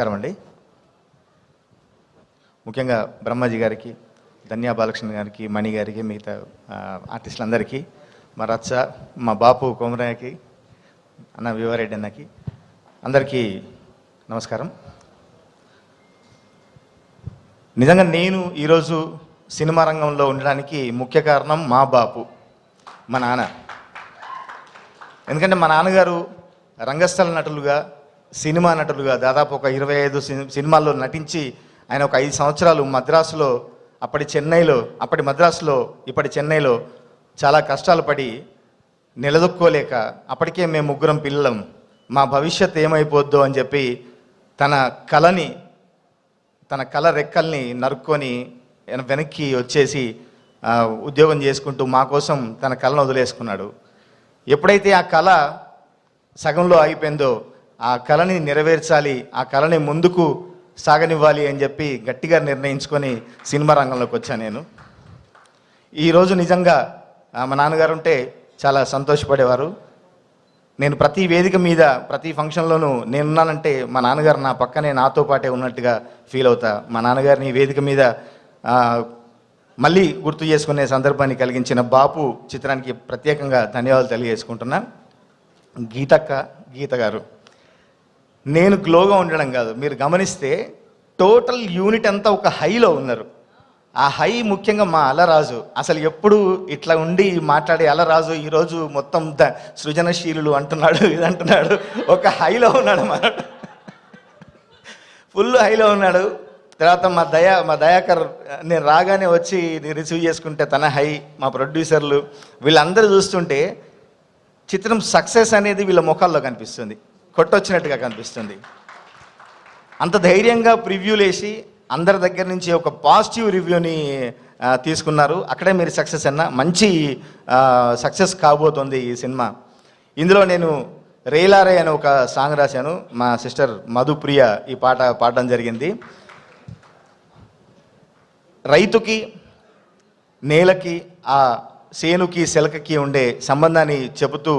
నమస్కారం అండి ముఖ్యంగా బ్రహ్మాజీ గారికి ధన్యా బాలకృష్ణ గారికి మణి గారికి మిగతా ఆర్టిస్టులందరికీ మా రచ్చ మా బాపు కొమరయ్యకి అన్న వివారెడ్డి అన్నకి అందరికీ నమస్కారం. నిజంగా నేను ఈరోజు సినిమా రంగంలో ఉండడానికి ముఖ్య కారణం మా బాపు మా నాన్న. ఎందుకంటే మా నాన్నగారు రంగస్థల నటులుగా సినిమా నటులుగా దాదాపు ఒక ఇరవై ఐదు సి- సినిమాల్లో నటించి ఆయన ఒక ఐదు సంవత్సరాలు మద్రాసులో అప్పటి చెన్నైలో అప్పటి మద్రాసులో ఇప్పటి చెన్నైలో చాలా కష్టాలు పడి నిలదొక్కోలేక అప్పటికే మేము ముగ్గురం పిల్లలం. మా భవిష్యత్ ఏమైపోద్దో అని చెప్పి తన కళని తన కళ రెక్కల్ని నరుక్కొని వెనక్కి వచ్చేసి ఉద్యోగం చేసుకుంటూ మా కోసం తన కళను వదిలేసుకున్నాడు. ఎప్పుడైతే ఆ కళ సగంలో ఆగిపోయిందో ఆ కళని నెరవేర్చాలి ఆ కళని ముందుకు సాగనివ్వాలి అని చెప్పి గట్టిగా నిర్ణయించుకొని సినిమా రంగంలోకి వచ్చాను నేను. ఈరోజు నిజంగా మా నాన్నగారు ఉంటే చాలా సంతోషపడేవారు. నేను ప్రతి వేదిక మీద ప్రతి ఫంక్షన్లోనూ నేనున్నానంటే మా నాన్నగారు నా పక్కనే నాతో పాటే ఉన్నట్టుగా ఫీల్ అవుతా. మా నాన్నగారిని వేదిక మీద మళ్ళీ గుర్తు చేసుకునే సందర్భాన్ని కలిగించిన బాపు చిత్రానికి ప్రత్యేకంగా ధన్యవాదాలు తెలియజేసుకుంటున్నా. గీతక్క గీత గారు. నేను గ్లోగా ఉండడం కాదు. మీరు గమనిస్తే టోటల్ యూనిట్ అంతా ఒక హైలో ఉన్నారు. ఆ హై ముఖ్యంగా మా అలరాజు. అసలు ఎప్పుడు ఇట్లా ఉండి మాట్లాడే అలరాజు ఈరోజు మొత్తం ద సృజనశీలులు అంటున్నాడు ఇది అంటున్నాడు. ఒక హైలో ఉన్నాడు మన ఫుల్ హైలో ఉన్నాడు. తర్వాత మా దయా మా దయాకర్ నేను రాగానే వచ్చి రిసీవ్ చేసుకుంటే తన హై మా ప్రొడ్యూసర్లు వీళ్ళందరూ చూస్తుంటే చిత్రం సక్సెస్ అనేది వీళ్ళ ముఖాల్లో కనిపిస్తుంది. కొట్టొచ్చినట్టుగా కనిపిస్తుంది. అంత ధైర్యంగా ప్రివ్యూలు వేసి అందరి దగ్గర నుంచి ఒక పాజిటివ్ రివ్యూని తీసుకున్నారు. అక్కడే మీరు సక్సెస్ అన్న మంచి సక్సెస్ కాబోతోంది ఈ సినిమా. ఇందులో నేను రేలారే అనే ఒక సాంగ్ రాశాను. మా సిస్టర్ మధుప్రియ ఈ పాట పాడడం జరిగింది. రైతుకి నేలకి ఆ సేనుకి సెలకకి ఉండే సంబంధాన్ని చెబుతూ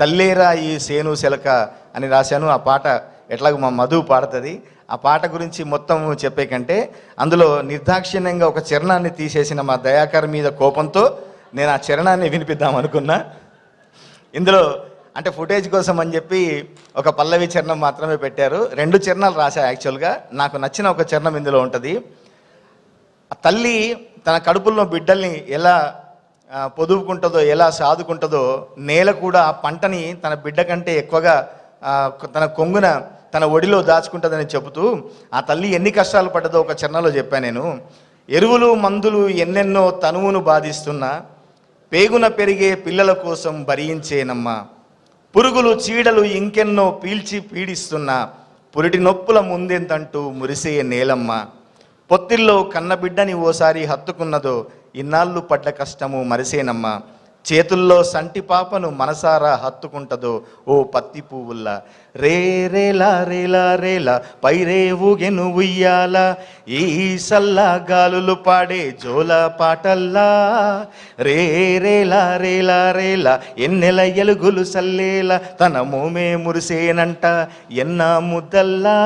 తల్లేరా ఈ సేను శిలక అని రాశాను. ఆ పాట ఎట్లాగో మా మధు పాడుతుంది. ఆ పాట గురించి మొత్తం చెప్పే కంటే అందులో నిర్దాక్షిణ్యంగా ఒక చరణాన్ని తీసేసిన మా దయాకర్ మీద కోపంతో నేను ఆ చరణాన్ని వినిపిద్దాం అనుకున్నా. ఇందులో అంటే ఫుటేజ్ కోసం అని చెప్పి ఒక పల్లవి చరణం మాత్రమే పెట్టారు. రెండు చరణాలు రాశా యాక్చువల్గా. నాకు నచ్చిన ఒక చరణం ఇందులో ఉంటుంది. తల్లి తన కడుపులో బిడ్డల్ని ఎలా పొదువుకుంటుందో ఎలా సాదుకుంటుందో నేల కూడా ఆ పంటని తన బిడ్డ కంటే ఎక్కువగా తన కొంగున తన ఒడిలో దాచుకుంటుందని చెబుతూ ఆ తల్లి ఎన్ని కష్టాలు పడ్డదో ఒక చరణంలో చెప్పాను నేను. ఎరువులు మందులు ఎన్నెన్నో తనువును బాధిస్తున్నా పేగున పెరిగే పిల్లల కోసం భరించేనమ్మా. పురుగులు చీడలు ఇంకెన్నో పీల్చి పీడిస్తున్నా పురిటి నొప్పుల ముందెంతంటూ మురిసే నేలమ్మ. పొత్తిల్లో కన్నబిడ్డని ఓసారి హత్తుకున్నదో ఇన్నాళ్ళు పడ్డ కష్టము మరిసేనమ్మ. చేతుల్లో సంటి పాపను మనసారా హత్తుకుంటదో ఓ పత్తి పువ్వుల్లా. రే రేలా రేలా రేలా పైరే ఊగెను ఉయ్యాల. ఈ సల్లా గాలులు పాడే జోల పాటల్లా. రే రేలా రేలా రేలా ఎన్నెల ఎలుగులు సల్లేలా. తన మోమే మురిసేనంట ఎన్న ముద్దల్లా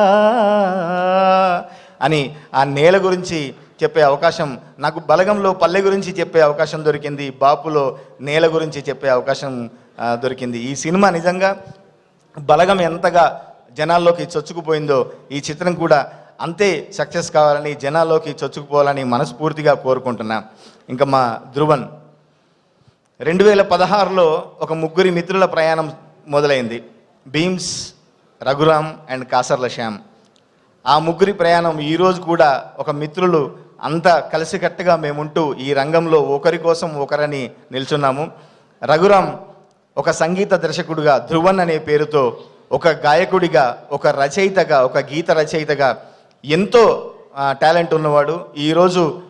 అని ఆ నేల గురించి చెప్పే అవకాశం నాకు బలగంలో పల్లె గురించి చెప్పే అవకాశం దొరికింది బాపులో నేల గురించి చెప్పే అవకాశం దొరికింది. ఈ సినిమా నిజంగా బలగం ఎంతగా జనాల్లోకి చొచ్చుకుపోయిందో ఈ చిత్రం కూడా అంతే సక్సెస్ కావాలని జనాల్లోకి చొచ్చుకుపోవాలని మనస్ఫూర్తిగా కోరుకుంటున్నా. ఇంకా మా ధ్రువన్ రెండు వేల పదహారులో ఒక ముగ్గురి మిత్రుల ప్రయాణం మొదలైంది. భీమ్స్ రఘురామ్ అండ్ కాసర్ల శ్యామ్. ఆ ముగ్గురి ప్రయాణం ఈరోజు కూడా ఒక మిత్రులు అంత కలిసికట్టుగా మేముంటూ ఈ రంగంలో ఒకరి కోసం ఒకరని నిల్చున్నాము. రఘురామ్ ఒక సంగీత దర్శకుడిగా ధ్రువన్ అనే పేరుతో ఒక గాయకుడిగా ఒక రచయితగా ఒక గీత రచయితగా ఎంతో టాలెంట్ ఉన్నవాడు. ఈరోజు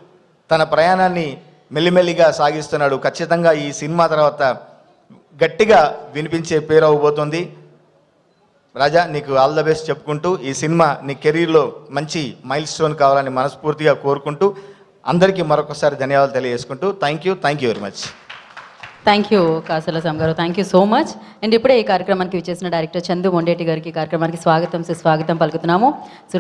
తన ప్రయాణాన్ని మెల్లిమెల్లిగా సాగిస్తున్నాడు. ఖచ్చితంగా ఈ సినిమా తర్వాత గట్టిగా వినిపించే పేరు అవ్వబోతుంది. రాజా నీకు ఆల్ ద బెస్ట్ చెప్పుకుంటూ ఈ సినిమా నీ కెరీర్లో మంచి మైల్ స్టోన్ కావాలని మనస్ఫూర్తిగా కోరుకుంటూ అందరికీ మరొకసారి ధన్యవాదాలు తెలియజేసుకుంటూ thank you thank you very much thank you Kasula Sam గారు thank you so much and ఇప్పుడే ఈ కార్యక్రమానికి విచ్చేసిన డైరెక్టర్ చందు మొండేటి గారికి కార్యక్రమానికి స్వాగతం సుస్వాగతం పలుకుతున్నాము. సో